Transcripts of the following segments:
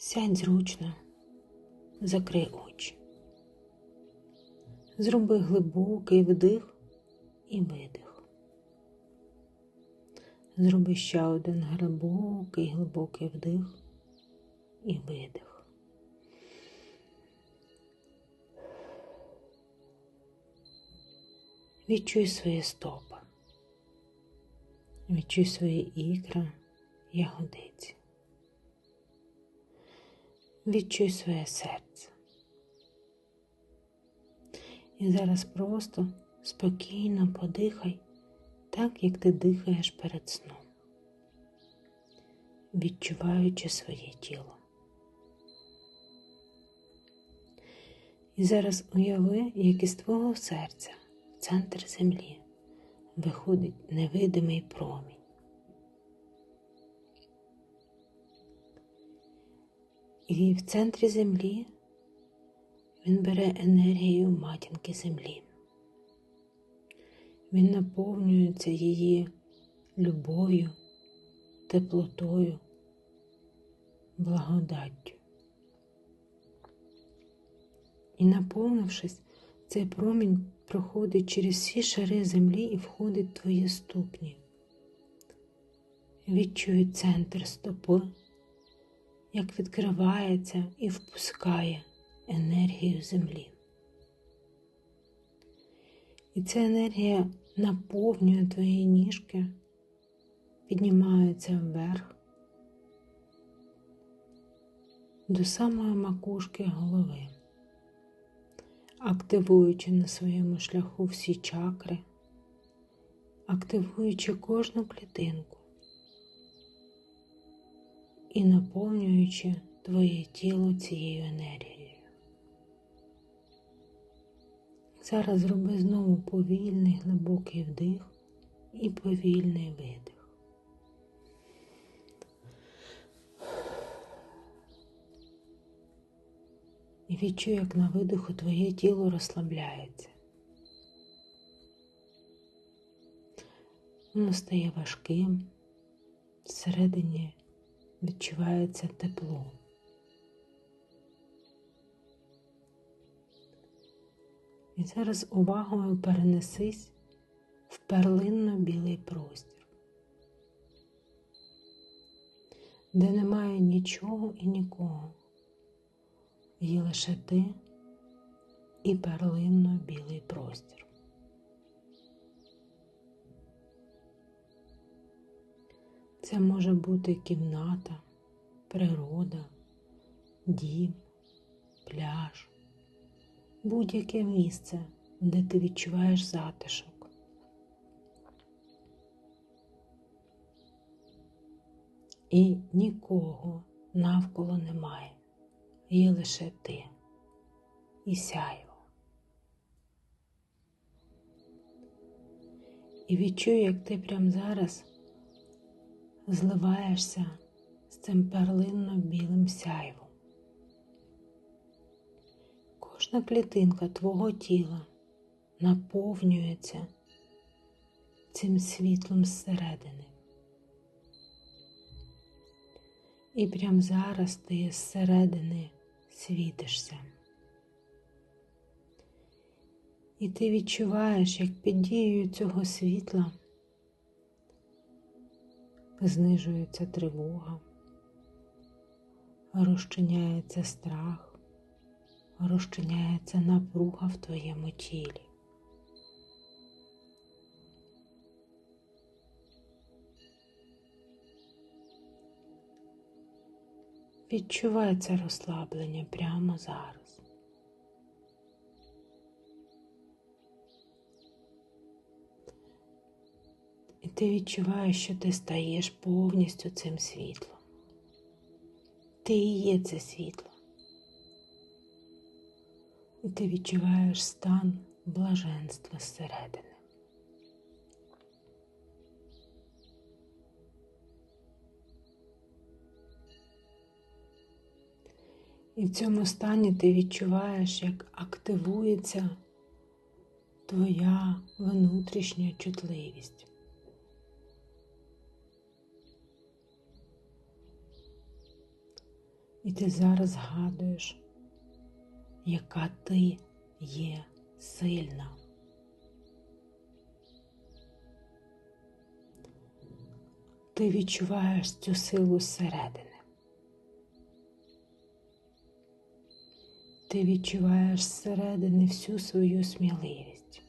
Сядь зручно, закрий очі. Зроби глибокий вдих і видих. Зроби ще один глибокий, глибокий вдих і видих. Відчуй свої стопи. Відчуй свої ікра, ягодиці. Відчуй своє серце. І зараз просто спокійно подихай, так як ти дихаєш перед сном, відчуваючи своє тіло. І зараз уяви, як із твого серця в центр землі виходить невидимий промінь. І в центрі землі він бере енергію матінки землі. Він наповнюється її любов'ю, теплотою, благодаттю. І наповнившись, цей промінь проходить через всі шари землі і входить в твої ступні. Відчуй центр стопи, як відкривається і впускає енергію землі. І ця енергія наповнює твої ніжки, піднімається вверх до самої макушки голови активуючи на своєму шляху всі чакри, активуючи кожну клітинку і наповнюючи твоє тіло цією енергією. Зараз зроби знову повільний глибокий вдих і повільний видих. і відчуй, як на видиху твоє тіло розслабляється. Воно стає важким, всередині відчувається тепло. І зараз увагою перенесись в перлинно-білий простір, де немає нічого і нікого є лише ти і перлинно білий простір. Це може бути кімната, природа, дім, пляж, будь-яке місце, де ти відчуваєш затишок. І нікого навколо немає є лише ти і сяйво. І відчуй, як ти прямо зараз зливаєшся з цим перлинно-білим сяйвом. Кожна клітинка твого тіла наповнюється цим світлом зсередини. І прямо зараз ти зсередини світишся. І ти відчуваєш, як під дією цього світла знижується тривога, розчиняється страх, розчиняється напруга в твоєму тілі. Відчувай це розслаблення прямо зараз. Ти відчуваєш, що ти стаєш повністю цим світлом. Ти і є це світло. І ти відчуваєш стан блаженства зсередини. І в цьому стані ти відчуваєш, як активується твоя внутрішня чутливість. І ти зараз згадуєш, яка ти є сильна. Ти відчуваєш цю силу зсередини. Ти відчуваєш зсередини всю свою сміливість.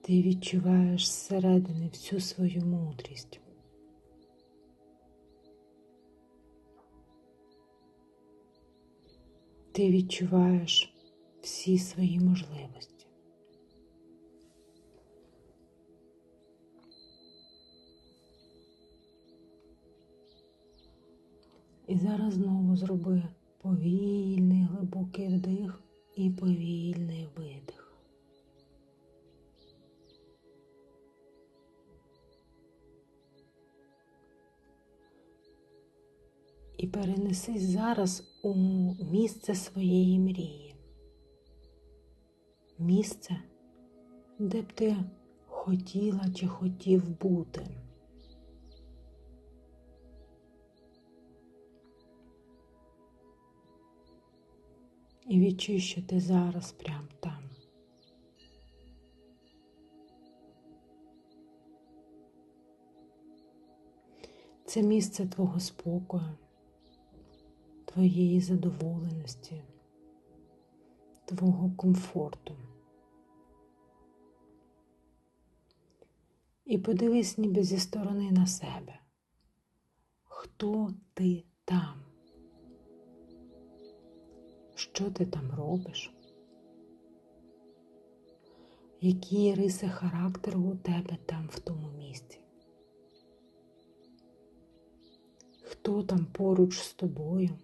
Ти відчуваєш зсередини всю свою мудрість. Ти відчуваєш всі свої можливості. І зараз знову зроби повільний глибокий вдих і повільний видих. І перенесись зараз у місце своєї мрії. Місце, де б ти хотіла чи хотів бути. І відчуй, що ти зараз прям там. Це місце твого спокою, твоєї задоволеності, твого комфорту. І подивись ніби зі сторони на себе. Хто ти там? Що ти там робиш? Які риси характеру у тебе там в тому місці? Хто там поруч з тобою?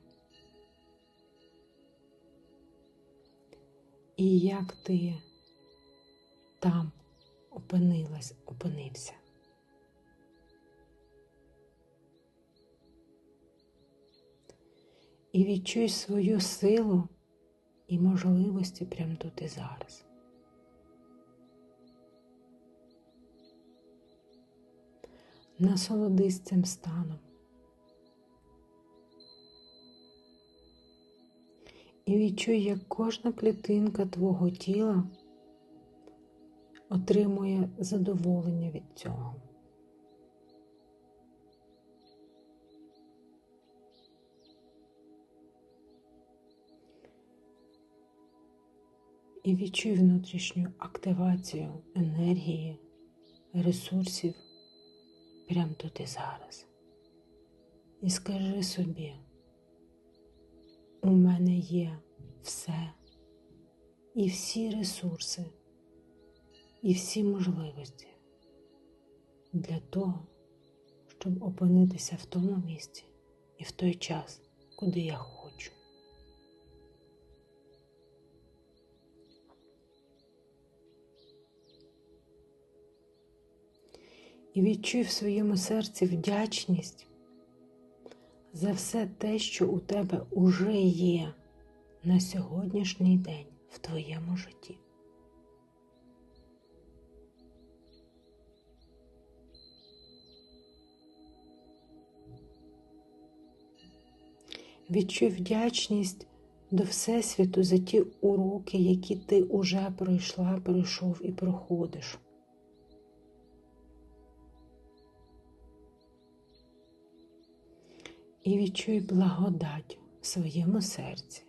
І як ти там опинилась, опинився? І відчуй свою силу і можливості прямо тут і зараз. Насолодись цим станом. І відчуй, як кожна клітинка твого тіла отримує задоволення від цього. І відчуй внутрішню активацію енергії, ресурсів прямо тут і зараз. І скажи собі, у мене є все, і всі ресурси, і всі можливості для того, щоб опинитися в тому місці і в той час, куди я хочу. І відчуй в своєму серці вдячність за все те, що у тебе уже є на сьогоднішній день в твоєму житті. Відчуй вдячність до Всесвіту за ті уроки, які ти уже пройшла, пройшов і проходиш. І відчуй благодать в своєму серці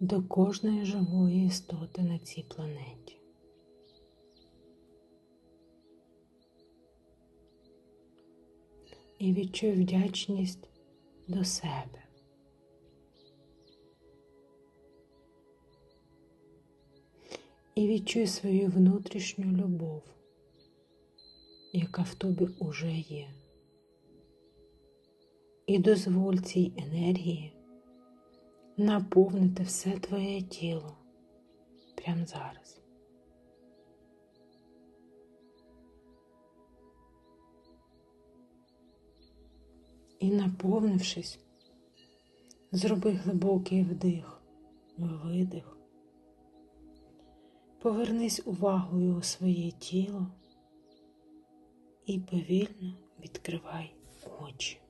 до кожної живої істоти на цій планеті. І відчуй вдячність до себе. І відчуй свою внутрішню любов, яка в тобі уже є. І дозволь цій енергії наповнити все твоє тіло прямо зараз. І наповнившись, зроби глибокий вдих, видих. Повернись увагою у своє тіло і повільно відкривай очі.